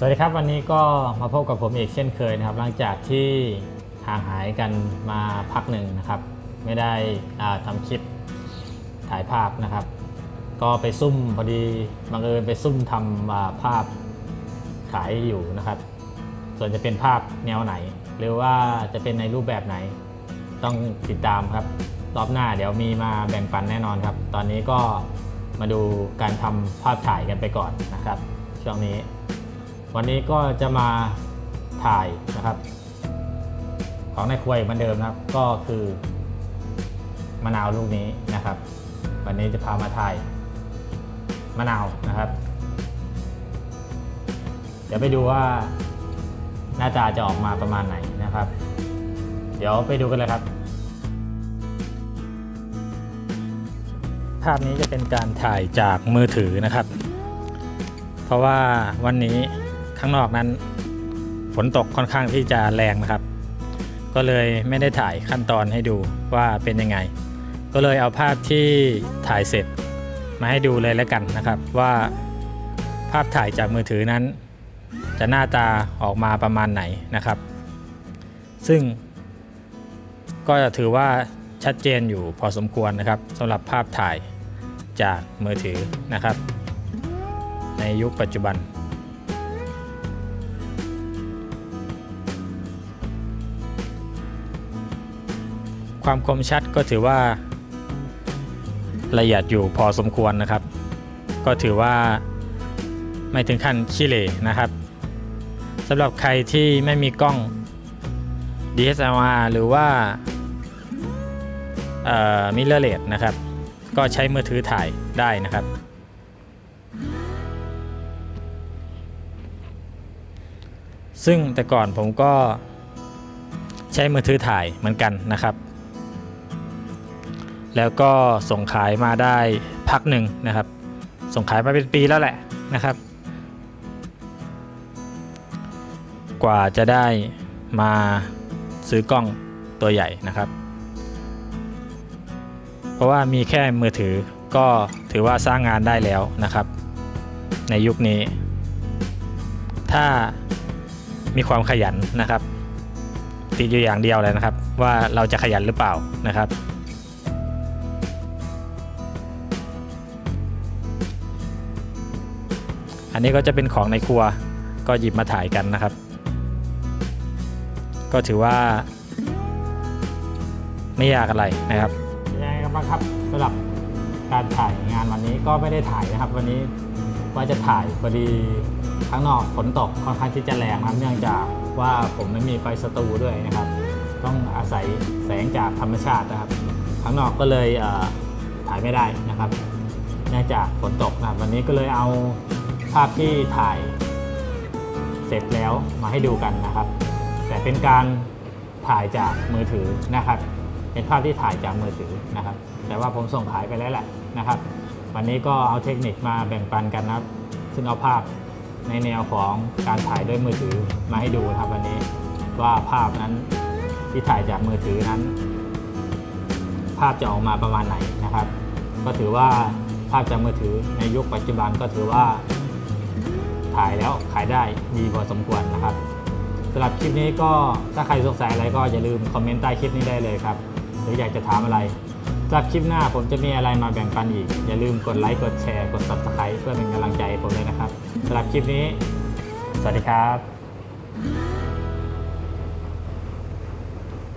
สวัสดีครับวันนี้ก็มาพบกับผมอีกเช่นเคยนะครับ หลังจากที่ห่างหายกันมาพักหนึ่งนะครับ ไม่ได้อ่าทำคลิปถ่ายภาพนะครับ ก็ไปซุ่มพอดีบังเอิญไปซุ่มทำอ่าภาพขายอยู่นะครับ ส่วนจะเป็นภาพแนวไหน หรือว่าจะเป็นในรูปแบบไหน ต้องติดตามครับรอบหน้าเดี๋ยวมีมาแบ่งปันแน่นอนครับ ตอนนี้ก็มาดูการทำภาพถ่ายกันไปก่อนนะครับ ช่วงนี้ วันนี้ก็จะมาถ่ายนะครับ ของในครัวเหมือนเดิมนะครับ ก็คือมะนาวลูกนี้นะครับ วันนี้จะพามาถ่ายมะนาวนะครับ เดี๋ยวไปดูว่าหน้าตาจะออกมาประมาณไหนนะครับ เดี๋ยวไปดูกันเลยครับ ภาพนี้จะเป็นการถ่ายจากมือถือนะครับ เพราะว่าวันนี้ ข้างนอกนั้น ฝนตกค่อนข้างที่จะแรงนะครับ ก็เลยไม่ได้ถ่ายขั้นตอนให้ดูว่าเป็นยังไง ก็เลยเอาภาพที่ถ่ายเสร็จมาให้ดูเลยแล้วกันนะครับ ว่าภาพถ่ายจากมือถือนั้น จะหน้าตาออกมาประมาณไหนนะครับ ซึ่ง ก็ถือว่าชัดเจนอยู่พอสมควรนะครับสำหรับภาพถ่ายจากมือถือนะครับ ในยุคปัจจุบัน ความคมชัดก็ถือว่า ละเอียดอยู่พอสมควรนะครับ ก็ถือว่าไม่ถึงขั้นขี้เหร่นะครับสำหรับใครที่ไม่มีกล้อง DSLR หรือว่ามิเลอร์เลสนะครับ ก็ใช้มือถือถ่ายได้นะครับ ซึ่งแต่ก่อนผมก็ใช้มือถือถ่ายเหมือนกันนะครับ แล้วก็ส่งขายมาได้พักหนึ่งนะครับ ส่งขายมาเป็นปีแล้วแหละนะครับ กว่าจะได้มาซื้อกล้องตัวใหญ่นะครับ เพราะว่ามีแค่มือถือก็ถือว่าสร้างงานได้แล้วนะครับ ในยุคนี้ ถ้ามีความขยันนะครับ ติดอยู่อย่างเดียวเลยนะครับ ว่าเราจะขยันหรือเปล่านะครับ อันนี้ก็จะเป็นของในครัวก็หยิบมาถ่ายกันนะครับ ก็ถือว่า ไม่ยากอะไรนะครับยังไงกันบ้างครับสำหรับการถ่ายงานวันนี้ก็ไม่ได้ถ่ายนะครับ วันนี้ว่าจะถ่ายพอดีข้างนอกฝนตกค่อนข้างที่จะแรงนะเนื่องจากว่าผมไม่มีไฟสตูด้วยนะครับ ต้องอาศัยแสงจากธรรมชาตินะครับ ข้างนอกก็เลยถ่ายไม่ได้นะครับเนื่องจากฝนตกนะครับวันนี้ก็เลยเอา ภาพที่ถ่ายเสร็จแล้วมาให้ดูกันนะครับ แต่เป็นการถ่ายจากมือถือนะครับ เป็นภาพที่ถ่ายจากมือถือนะครับ แต่ว่าผมส่งขายไปแล้วแหละนะครับ วันนี้ก็เอาเทคนิคมาแบ่งปันกันนะครับ ซึ่งเอาภาพในแนวของการถ่ายด้วยมือถือมาให้ดูครับวันนี้ว่าภาพนั้นที่ถ่ายจากมือถือนั้น ภาพจะออกมาประมาณไหนนะครับ ก็ถือว่าภาพจากมือถือในยุคปัจจุบันก็ถือว่า ถ่ายแล้วขายได้ดีพอสมควรนะครับสำหรับคลิปนี้ก็ถ้าใครสงสัยอะไรก็อย่าลืมคอมเมนต์ใต้คลิปนี้ได้เลยครับ หรืออยากจะถามอะไรสำหรับคลิปหน้าผมจะมีอะไรมาแบ่งปันอีก อย่าลืมกดไลค์กดแชร์กด subscribe เพื่อเป็นกำลังใจให้ผมเลยนะครับสำหรับคลิปนี้ สวัสดีครับ